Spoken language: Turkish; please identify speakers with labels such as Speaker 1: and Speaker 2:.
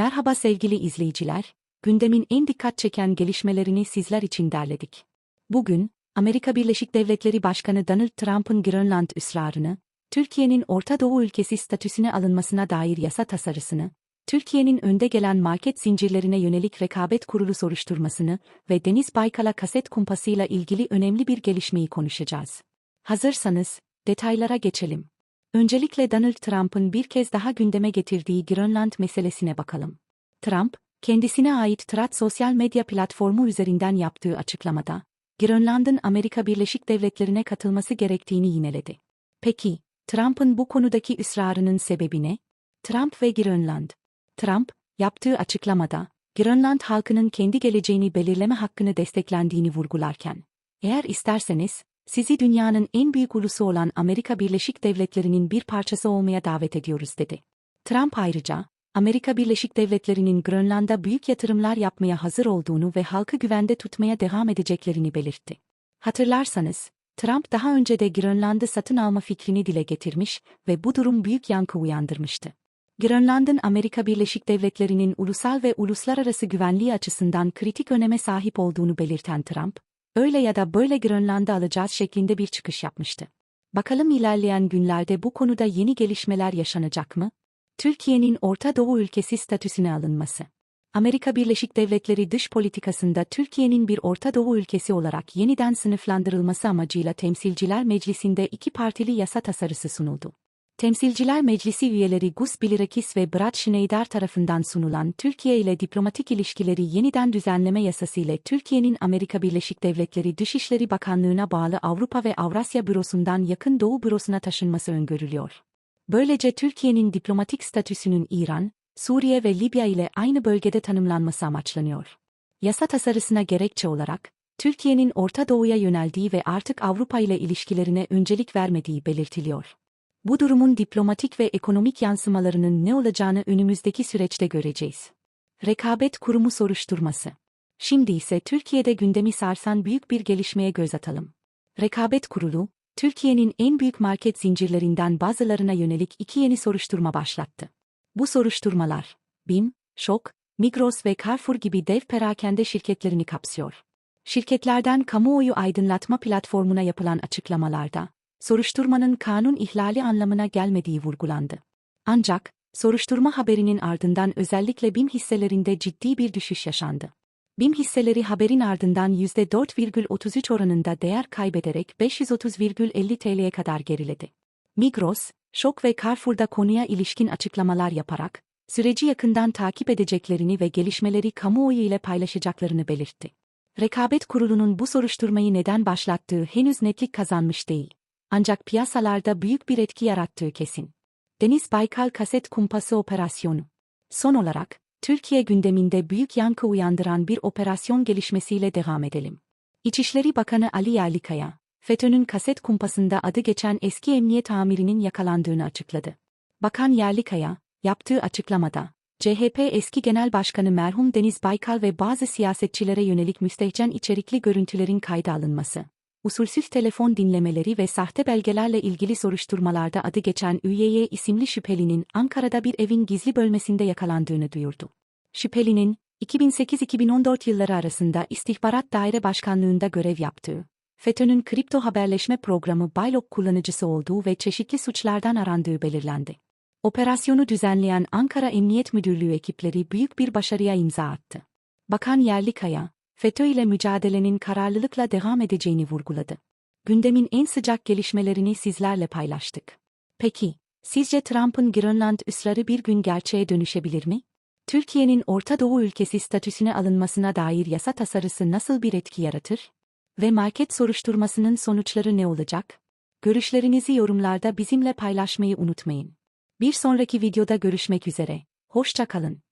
Speaker 1: Merhaba sevgili izleyiciler, gündemin en dikkat çeken gelişmelerini sizler için derledik. Bugün, Amerika Birleşik Devletleri Başkanı Donald Trump'ın Grönland ısrarını, Türkiye'nin Orta Doğu ülkesi statüsüne alınmasına dair yasa tasarısını, Türkiye'nin önde gelen market zincirlerine yönelik rekabet kurulu soruşturmasını ve Deniz Baykal'a kaset kumpasıyla ilgili önemli bir gelişmeyi konuşacağız. Hazırsanız, detaylara geçelim. Öncelikle Donald Trump'ın bir kez daha gündeme getirdiği Grönland meselesine bakalım. Trump, kendisine ait Threads sosyal medya platformu üzerinden yaptığı açıklamada, Grönland'ın Amerika Birleşik Devletleri'ne katılması gerektiğini yineledi. Peki, Trump'ın bu konudaki ısrarının sebebi ne? Trump ve Grönland. Trump, yaptığı açıklamada, Grönland halkının kendi geleceğini belirleme hakkını desteklendiğini vurgularken, eğer isterseniz, sizi dünyanın en büyük ulusu olan Amerika Birleşik Devletleri'nin bir parçası olmaya davet ediyoruz dedi. Trump ayrıca, Amerika Birleşik Devletleri'nin Grönland'a büyük yatırımlar yapmaya hazır olduğunu ve halkı güvende tutmaya devam edeceklerini belirtti. Hatırlarsanız, Trump daha önce de Grönland'ı satın alma fikrini dile getirmiş ve bu durum büyük yankı uyandırmıştı. Grönland'ın Amerika Birleşik Devletleri'nin ulusal ve uluslararası güvenliği açısından kritik öneme sahip olduğunu belirten Trump, öyle ya da böyle Grönland'ı alacağız şeklinde bir çıkış yapmıştı. Bakalım ilerleyen günlerde bu konuda yeni gelişmeler yaşanacak mı? Türkiye'nin Orta Doğu ülkesi statüsüne alınması. Amerika Birleşik Devletleri dış politikasında Türkiye'nin bir Orta Doğu ülkesi olarak yeniden sınıflandırılması amacıyla Temsilciler Meclisi'nde iki partili yasa tasarısı sunuldu. Temsilciler Meclisi üyeleri Gus Bilirakis ve Brad Schneider tarafından sunulan Türkiye ile diplomatik ilişkileri yeniden düzenleme yasası ile Türkiye'nin Amerika Birleşik Devletleri Dışişleri Bakanlığı'na bağlı Avrupa ve Avrasya Bürosu'ndan Yakın Doğu Bürosu'na taşınması öngörülüyor. Böylece Türkiye'nin diplomatik statüsünün İran, Suriye ve Libya ile aynı bölgede tanımlanması amaçlanıyor. Yasa tasarısına gerekçe olarak, Türkiye'nin Orta Doğu'ya yöneldiği ve artık Avrupa ile ilişkilerine öncelik vermediği belirtiliyor. Bu durumun diplomatik ve ekonomik yansımalarının ne olacağını önümüzdeki süreçte göreceğiz. Rekabet Kurumu soruşturması. Şimdi ise Türkiye'de gündemi sarsan büyük bir gelişmeye göz atalım. Rekabet Kurulu, Türkiye'nin en büyük market zincirlerinden bazılarına yönelik iki yeni soruşturma başlattı. Bu soruşturmalar, BİM, Şok, Migros ve Carrefour gibi dev perakende şirketlerini kapsıyor. Şirketlerden kamuoyu aydınlatma platformuna yapılan açıklamalarda, soruşturmanın kanun ihlali anlamına gelmediği vurgulandı. Ancak, soruşturma haberinin ardından özellikle BİM hisselerinde ciddi bir düşüş yaşandı. BİM hisseleri haberin ardından %4,33 oranında değer kaybederek 530,50 TL'ye kadar geriledi. Migros, Şok ve Carrefour'da konuya ilişkin açıklamalar yaparak, süreci yakından takip edeceklerini ve gelişmeleri kamuoyu ile paylaşacaklarını belirtti. Rekabet Kurulu'nun bu soruşturmayı neden başlattığı henüz netlik kazanmış değil. Ancak piyasalarda büyük bir etki yarattığı kesin. Deniz Baykal Kaset Kumpası Operasyonu. Son olarak, Türkiye gündeminde büyük yankı uyandıran bir operasyon gelişmesiyle devam edelim. İçişleri Bakanı Ali Yerlikaya, FETÖ'nün kaset kumpasında adı geçen eski emniyet amirinin yakalandığını açıkladı. Bakan Yerlikaya, yaptığı açıklamada, CHP eski genel başkanı merhum Deniz Baykal ve bazı siyasetçilere yönelik müstehcen içerikli görüntülerin kayda alınması, usulsüz telefon dinlemeleri ve sahte belgelerle ilgili soruşturmalarda adı geçen ÜYY isimli şüphelinin Ankara'da bir evin gizli bölmesinde yakalandığını duyurdu. Şüphelinin, 2008-2014 yılları arasında İstihbarat Daire Başkanlığında görev yaptığı, FETÖ'nün kripto haberleşme programı Baylok kullanıcısı olduğu ve çeşitli suçlardan arandığı belirlendi. Operasyonu düzenleyen Ankara Emniyet Müdürlüğü ekipleri büyük bir başarıya imza attı. Bakan Yerlikaya, FETÖ ile mücadelenin kararlılıkla devam edeceğini vurguladı. Gündemin en sıcak gelişmelerini sizlerle paylaştık. Peki, sizce Trump'ın Grönland ısrarı bir gün gerçeğe dönüşebilir mi? Türkiye'nin Orta Doğu ülkesi statüsüne alınmasına dair yasa tasarısı nasıl bir etki yaratır? Ve market soruşturmasının sonuçları ne olacak? Görüşlerinizi yorumlarda bizimle paylaşmayı unutmayın. Bir sonraki videoda görüşmek üzere. Hoşça kalın.